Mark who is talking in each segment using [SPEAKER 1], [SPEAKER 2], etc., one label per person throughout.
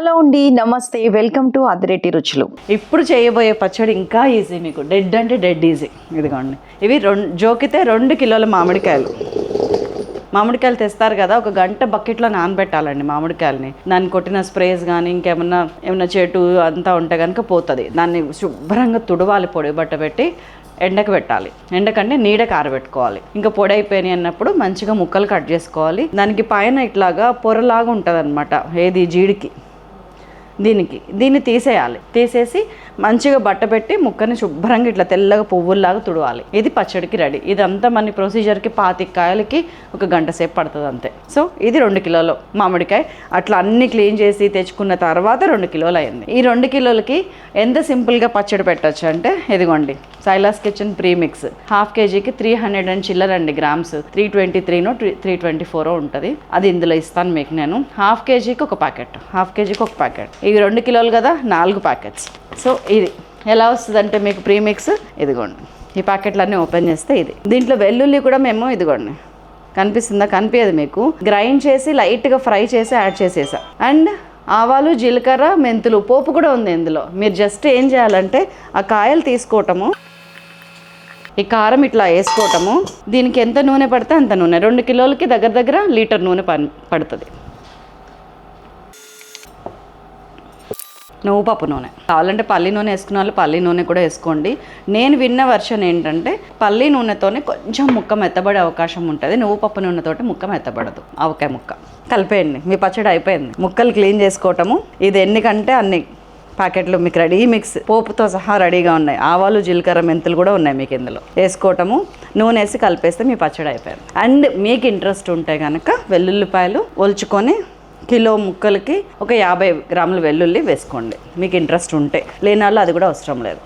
[SPEAKER 1] Hello అండి నమస్తే welcome to అదిరెట్టి రుచులు.
[SPEAKER 2] ఇప్పుడు చేయబోయే పచ్చడి ఇంకా ఈజీ మీకు. డెడ్ అంటే డెడ్ ఈజీ ఇదిగోండి. ఇవి రెండు జోకితే రెండు కిలోల మామిడికాయలు. మామిడికాయలు తెస్తారు కదా ఒక గంట బకెట్లో నానబెట్టాలండి మామిడికాయలని. దాన్ని కొట్టిన స్ప్రేస్ కానీ ఇంకేమన్నా ఏమన్నా చెట్టు అంతా ఉంటే కనుక పోతుంది. దాన్ని శుభ్రంగా తుడవాలి పొడి బట్ట పెట్టి ఎండకు పెట్టాలి. ఎండకంటే నీడకు ఆరబెట్టుకోవాలి ఇంకా పొడి అయిపోయినాయి అన్నప్పుడు మంచిగా ముక్కలు కట్ చేసుకోవాలి. దానికి పైన ఇట్లాగా పొరలాగా ఉంటుంది ఏది జీడికి. దీనికి దీన్ని తీసేయాలి. తీసేసి మంచిగా బట్ట పెట్టి ముక్కని శుభ్రంగా ఇట్లా తెల్లగా పువ్వుల్లాగా తుడవాలి. ఇది పచ్చడికి రెడీ. ఇదంతా మన ప్రొసీజర్కి పాతికాయలకి ఒక గంట సేపు పడుతుంది అంతే. సో ఇది రెండు కిలోలు మామిడికాయ. అట్లా అన్ని క్లీన్ చేసి తెచ్చుకున్న తర్వాత రెండు కిలోలు అయింది. ఈ రెండు కిలోలకి ఎంత సింపుల్గా పచ్చడి పెట్టచ్చు అంటే ఇదిగోండి. Sailas kitchen premix. హాఫ్ కేజీకి త్రీ హండ్రెడ్ అండ్ చిల్లర్ అండి గ్రామ్స్. త్రీ ట్వంటీ త్రీనో త్రీ ట్వంటీ ఫోరో ఉంటుంది. అది ఇందులో ఇస్తాను మీకు నేను. హాఫ్ కేజీకి ఒక ప్యాకెట్. హాఫ్ కేజీకి ఒక ప్యాకెట్. ఇవి రెండు కిలోలు కదా నాలుగు ప్యాకెట్స్. సో ఇది. ఎలా వస్తుందంటే మీకు ప్రీమిక్స్? ఇదిగోండి. ఈ ప్యాకెట్లన్నీ ఓపెన్ చేస్తే ఇది. దీంట్లో వెల్లుల్లి కూడా మేము ఇదిగోండి. కనిపిస్తుందా? కనిపించదు మీకు. గ్రైండ్ చేసి లైట్గా ఫ్రై చేసి యాడ్ చేసేసా. అండ్ ఆవాలు జీలకర్ర మెంతులు పోపు కూడా ఉంది ఇందులో. మీరు జస్ట్ ఏం చేయాలంటే ఆ కాయలు తీసుకోవటము. ఈ కారం ఇట్లా వేసుకోవటము. దీనికి ఎంత నూనె పడితే అంత నూనె. రెండు కిలోలకి దగ్గర దగ్గర లీటర్ నూనె పడుతుంది. నువ్వు పప్పు నూనె. కావాలంటే పల్లి నూనె వేసుకున్న వాళ్ళు పల్లి నూనె కూడా వేసుకోండి. నేను విన్న వర్షన్ ఏంటంటే పల్లి నూనెతోనే కొంచెం ముక్క మెత్తబడే అవకాశం ఉంటుంది. నువ్వు పప్పు నూనెతోటి ముక్క మెత్తబడదు. ఆవకాయ ముక్క. కలిపేయండి. మీ పచ్చడి అయిపోయింది. ముక్కలు క్లీన్ చేసుకోవటము. ఇది ఎన్నికంటే అన్ని ప్యాకెట్లు మీకు రెడీ. మిక్స్ పోపుతో సహా రెడీగా ఉన్నాయి. ఆవాలు జీలకర్ర మెంతులు కూడా ఉన్నాయి మీకు ఇందులో. వేసుకోవటము నూనె వేసి కలిపేస్తే మీ పచ్చడి అయిపోయింది. అండ్ మీకు ఇంట్రెస్ట్ ఉంటే కనుక వెల్లుల్లిపాయలు ఒలుచుకొని కిలో ముక్కలకి ఒక యాభై గ్రాముల వెల్లుల్లి వేసుకోండి. మీకు ఇంట్రెస్ట్ ఉంటే. లేని వాళ్ళు అది కూడా అవసరం లేదు.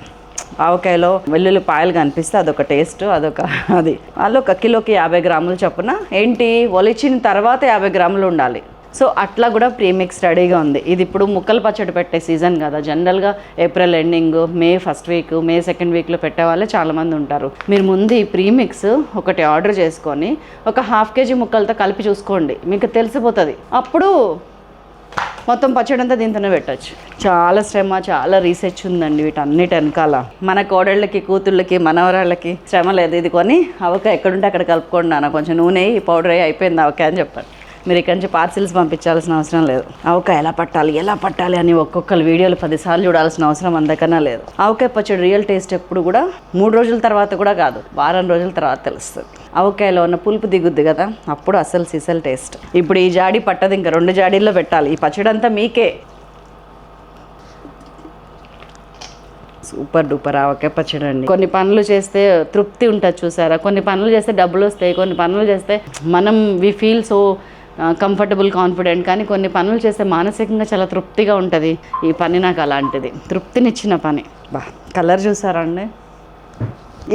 [SPEAKER 2] ఆవకాయలో వెల్లుల్లి పాయలు కనిపిస్తే అదొక టేస్ట్ అదొక అది. వాళ్ళు ఒక కిలోకి యాభై గ్రాములు చొప్పున ఏంటి? ఒలిచిన తర్వాత యాభై గ్రాములు ఉండాలి. సో అట్లా కూడా ప్రీమిక్స్ రెడీగా ఉంది. ఇది ఇప్పుడు ముక్కలు పచ్చడి పెట్టే సీజన్ కదా. జనరల్గా April ending May first week May second వీక్లో పెట్టే వాళ్ళే చాలామంది ఉంటారు. మీరు ముందు ఈ ప్రీమిక్స్ ఒకటి ఆర్డర్ చేసుకొని ఒక హాఫ్ కేజీ ముక్కలతో కలిపి చూసుకోండి. మీకు తెలిసిపోతుంది. అప్పుడు మొత్తం పచ్చడి అంతా దీంతోనే పెట్టచ్చు. చాలా శ్రమ చాలా రీసెర్చ్ ఉందండి వీటన్నిటి వెనకాల. మన కోడళ్ళకి కూతుళ్ళకి మనవరాళ్ళకి శ్రమ లేదు. ఇది కొని అవక ఎక్కడుంటే అక్కడ కలుపుకోండి నాన్న. కొంచెం నూనె ఈ పౌడర్ అయిపోయింది అవక అని చెప్పారు. మీరు ఇక్కడి నుంచి పార్సిల్స్ పంపించాల్సిన అవసరం లేదు. ఆవకాయ ఎలా పట్టాలి ఎలా పట్టాలి అని ఒక్కొక్కరు వీడియోలు పదిసార్లు చూడాల్సిన అవసరం అంతకన్నా లేదు. ఆవకాయ పచ్చడి రియల్ టేస్ట్ ఎప్పుడు కూడా మూడు రోజుల తర్వాత కూడా కాదు వారం రోజుల తర్వాత తెలుస్తుంది. ఆవకాయలో ఉన్న పులుపు దిగుద్ది కదా అప్పుడు అసలు సిసల్ టేస్ట్ ఇప్పుడు ఈ జాడి పట్టదు ఇంకా రెండు జాడీల్లో పెట్టాలి. ఈ పచ్చడి అంతా మీకే. సూపర్ డూపర్ ఆవకాయ పచ్చడి అండి. కొన్ని పనులు చేస్తే తృప్తి ఉంటుంది చూసారా? కొన్ని పనులు చేస్తే డబ్బులు వస్తాయి కొన్ని పనులు చేస్తే మనం we feel so comfortable confident కానీ కొన్ని పనులు చేస్తే మానసికంగా చాలా తృప్తిగా ఉంటుంది. ఈ పని నాకు అలాంటిది. తృప్తినిచ్చిన పని. బా కలర్ చూసారా అండి?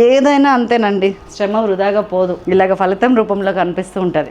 [SPEAKER 2] ఏదైనా అంతేనండి. శ్రమ వృధాగా పోదు. ఇలాగ ఫలితం రూపంలో కనిపిస్తూ ఉంటుంది.